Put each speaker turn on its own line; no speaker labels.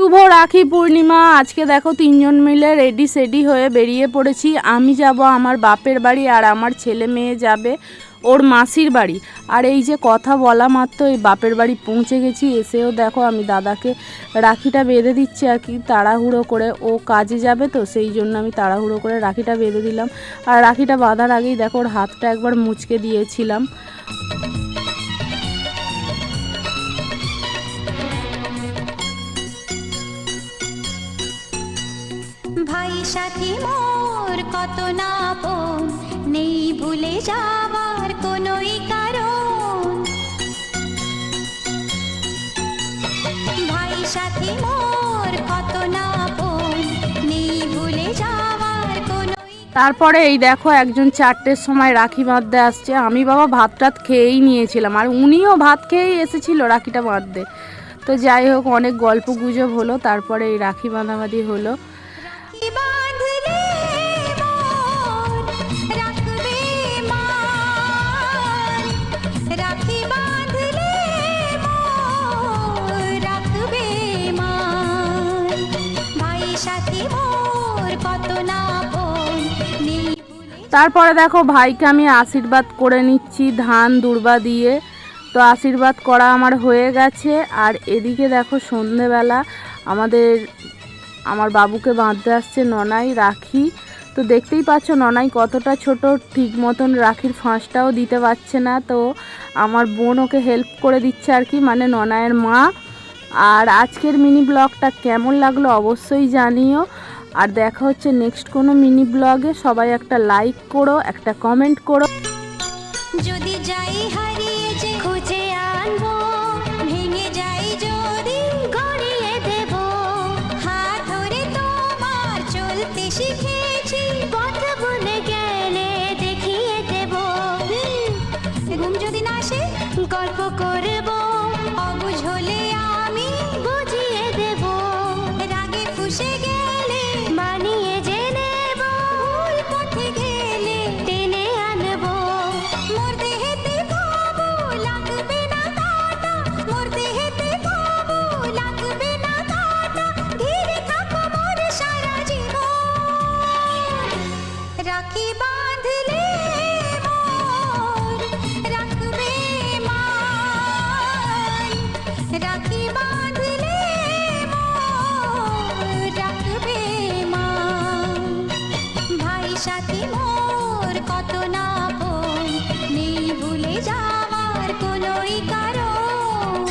শুভ রাখি পূর্ণিমা। আজকে দেখো তিনজন মিলে রেডি সেডি হয়ে বেরিয়ে পড়েছি। আমি যাব আমার বাপের বাড়ি আর আমার ছেলে মেয়ে যাবে ওর মাসির বাড়ি। আর এই যে কথা বলা মাত্র, এই বাপের বাড়ি পৌঁছে গেছি। এসেও দেখো আমি দাদাকে রাখিটা বেঁধে দিচ্ছি আর কি, তাড়াহুড়ো করে। ও কাজে যাবে তো, সেই জন্য আমি তাড়াহুড়ো করে রাখিটা বেঁধে দিলাম। আর রাখিটা বাঁধার আগেই দেখো ওর হাতটা একবার মুচকে দিয়েছিলাম।
সাথী মোর কত না আপন নেই ভুলে কারণ। ভাই সাথী মোর কত না আপন নেই ভুলে
তারপরে এই দেখো, একজন চারটের সময় রাখি বাঁধতে আসছে। আমি বাবা ভাত টাত খেয়েই নিয়েছিলাম, আর উনিও ভাত খেয়েই এসেছিল রাখিটা বাঁধতে। তো যাই হোক, অনেক গল্প গুজব হলো, তারপরে এই রাখি বাঁধাবাঁধি হলো। তারপরে দেখো ভাইকে আমি আশীর্বাদ করে নিচ্ছি ধান দুর্বা দিয়ে। তো আশীর্বাদ করা আমার হয়ে গেছে। আর এদিকে দেখো সন্ধেবেলা আমাদের, আমার বাবুকে বাঁধতে আসছে ননাই, রাখি। তো দেখতেই পাচ্ছ ননাই কতটা ছোট, ঠিক মতন রাখির ফাঁসটাও দিতে পারছে না। তো আমার বোন ওকে হেল্প করে দিচ্ছে আর কি মানে ননায়ের মা। আর আজকের মিনি ব্লগটা কেমন লাগল অবশ্যই জানিও। আর দেখা হচ্ছে নেক্সট কোনো মিনি ব্লগে সবাই একটা লাইক করো, একটা কমেন্ট করো।
যদি যাই হারিয়ে যে খুঁজে আনব সাথী মোর কত না আপন নেই ভুলে যাওয়ার কোনোই কারণ।